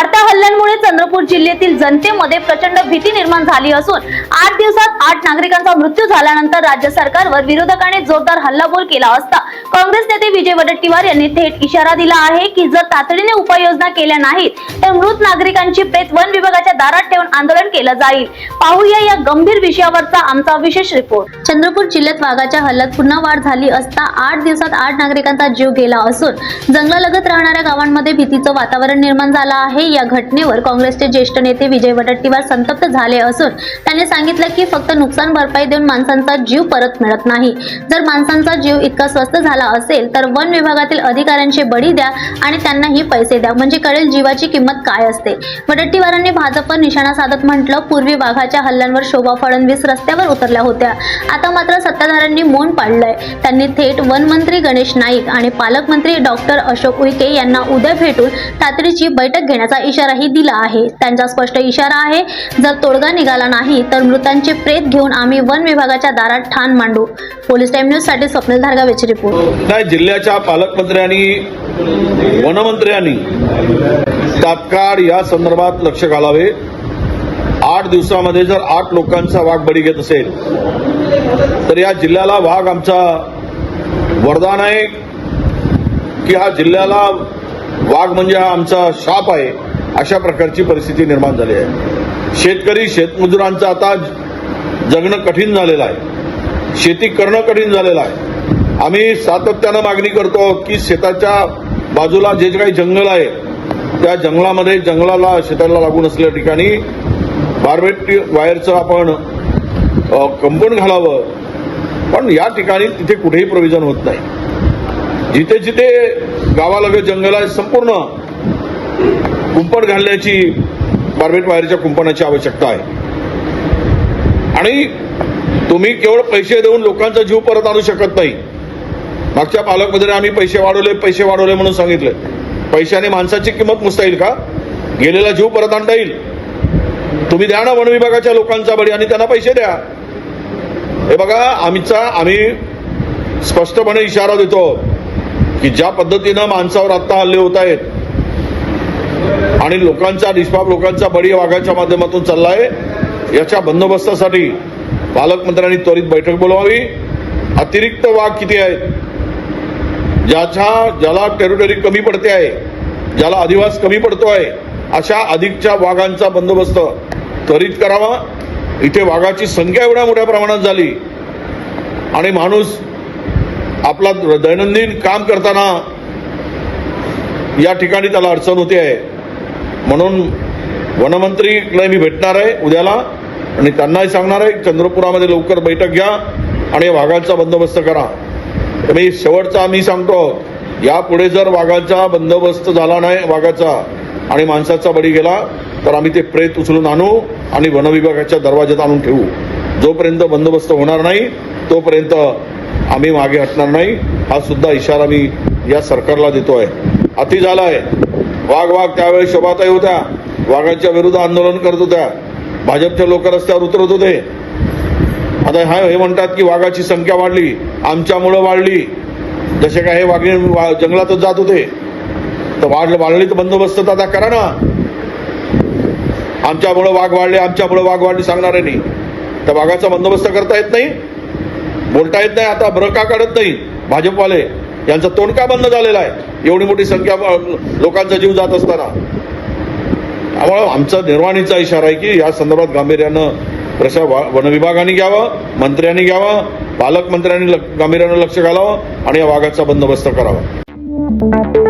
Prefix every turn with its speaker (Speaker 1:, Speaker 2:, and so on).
Speaker 1: वाढत्या हल्ल्यांमुळे चंद्रपूर जिल्ह्यातील जनतेमध्ये प्रचंड भीती निर्माण झाली असून आठ दिवसात आठ नागरिकांचा मृत्यू झाल्यानंतर राज्य सरकारवर विरोधकांनी जोरदार हल्लाबोल केला असता काँग्रेस नेते विजय वडेट्टीवार यांनी थेट इशारा दिला आहे की जर तातडीने उपाययोजना केल्या नाहीत तर मृत नागरिकांची प्रेत वन विभागाच्या दारात ठेवून आंदोलन केलं जाईल. पाहूया या गंभीर विषयावरचा आमचा विशेष रिपोर्ट. चंद्रपूर जिल्ह्यात वाघाच्या हल्ल्यात पुन्हा वाढ झाली असता आठ दिवसात आठ नागरिकांचा जीव गेला असून जंगलालगत राहणाऱ्या गावांमध्ये भीतीचं वातावरण निर्माण झालं आहे. या घटनेवर काँग्रेसचे ज्येष्ठ नेते विजय वडट्टीवार संतप्त झाले असून त्यांनी सांगितलं की फक्त नुकसान भरपाई देऊन माणसांचा जीव परत मिळत नाही. जर माणसांचा जीव इतका स्वस्त झाला असेल तर वन विभागातील अधिकाऱ्यांचे बळी द्या आणि त्यांनाही पैसे द्या. म्हणजे कळेल जीवाची किंमत काय असते. वडट्टीवारांनी भाजपवर निशाणा साधत म्हटलं पूर्वी वाघाच्या हल्ल्यांवर शोभा फडणवीस रस्त्यावर उतरल्या होत्या. आता मात्र सत्ताधाऱ्यांनी मौन पाडलंय. त्यांनी थेट वनमंत्री गणेश नाईक आणि पालकमंत्री डॉक्टर अशोक उईके यांना उद्या भेटून तातडीची बैठक घेण्याचा इशाराही दिला आहे. त्यांचा स्पष्ट इशारा आहे जर तोडगा निघाला नाही तर मृतांचे प्रेत घेऊन आम्ही वन विभागाच्या दारात ठाण मांडू. पोलीस टाइम न्यूजसाठी स्वप्नील धारगावेची रिपोर्ट.
Speaker 2: जिल्ह्याच्या पालकमंत्र्यांनी वनमंत्र्यांनी तात्काळ या संदर्भात लक्ष घालावे. आठ दिवसामध्ये जर आठ लोकांचा वाघ बळी घेत असेल तर या जिल्ह्याला वाघ आमचा वरदान आहे की हा जिल्ह्याला वाघ म्हणजे हा आमचा शाप आहे अशा प्रकारची परिस्थिती निर्माण झाली आहे. शेतकरी शेतमजुरांचं आता जगणं कठीण झालेलं आहे. शेती करणं कठीण झालेलं आहे. आम्ही सातत्यानं मागणी करतो की शेताच्या बाजूला जे जे काही जंगल आहे त्या जंगलामध्ये जंगलाला शेताला लागून असलेल्या ठिकाणी बार्बेट वायरचं आपण कंपाऊंड घालावं. पण या ठिकाणी तिथे कुठेही प्रोव्हिजन होत नाही. जिथे जिथे गावालगत जंगल आहे संपूर्ण कुंपण घालण्याची बार्बेट वायरच्या कुंपणाची आवश्यकता आहे. आणि तुम्ही केवळ पैसे देऊन लोकांचा जीव परत आणू शकत नाही. मागच्या पालकमध्ये आम्ही पैसे वाढवले पैसे वाढवले म्हणून सांगितले. पैशाने माणसाची किंमत मुसता येईल का? गेलेला जीव परत आणता येईल. तुम्ही द्या ना वन विभागाच्या लोकांचा बळी आणि त्यांना पैसे द्या. हे बघा आमचा आम्ही स्पष्टपणे इशारा देतो की ज्या पद्धतीनं माणसावर आत्ता हल्ले होत आहेत आणि लोकांचा निष्पाप लोकांचा बळी वाघाच्या माध्यमातून चाललाय याच्या बंदोबस्तासाठी पालकमंत्र्यांनी त्वरित बैठक बोलवावी अतिरिक्त वाघ किती आहेत? ज्याच्या ज्याला टेरिटरी कमी पडते आहे ज्याला अधिवास कमी पडतो आहे अशा अधिकच्या वाघांचा बंदोबस्त त्वरित करावा. इथे वाघाची संख्या एवढ्या मोठ्या प्रमाणात झाली. आणि माणूस आपला दैनंदिन काम करताना या ठिकाणी त्याला अडचण होते आहे. म्हणून वनमंत्रीला मी भेटणार आहे उद्याला. आणि त्यांनाही सांगणार आहे चंद्रपुरामध्ये लवकर बैठक घ्या आणि या वाघांचा बंदोबस्त करा. मी शेवटचा मी सांगतो यापुढे जर वाघाचा बंदोबस्त झाला नाही वाघाचा आणि माणसाचा बळी गेला तर आम्ही ते प्रेत उचलून आणू आणि वनविभागाच्या दरवाज्यात आणून ठेवू. जोपर्यंत बंदोबस्त होणार नाही तोपर्यंत आम्ही मागे हटणार नाही. हा सुद्धा इशारा मी या सरकारला देतोय. अति झालाय. वाघ वाघ त्यावेळी शोभाताई होत्या. वाघांच्या विरुद्ध आंदोलन करत होत्या. भाजपचे लोक रस्त्यावर उतरत होते. आता हा हे म्हणतात की वाघाची संख्या वाढली आमच्यामुळं वाढली. जसे काय हे वाघे वा- जंगलातच जात होते. तर वाढ वाढली तर बंदोबस्त तर आता करा ना. आमच्यामुळं वाघ वाढले आमच्यामुळं वाघ वाढली सांगणार आहे नाही तर वाघाचा बंदोबस्त करता येत नाही. बोलता येत नाही आता बरं का काढत नाही? भाजपवाले यांचं तोंड का बंद झालेलं आहे? एवढी मोठी संख्या लोकांचा जीव जात असताना. त्यामुळं आमचा निर्वाणीचा इशारा आहे की या संदर्भात गांभीर्यानं प्रशा वन विभागाने घ्यावं मंत्र्यांनी घ्यावं पालकमंत्र्यांनी गांभीर्यानं लक्ष घालावं आणि या वाघाचा बंदोबस्त करावा.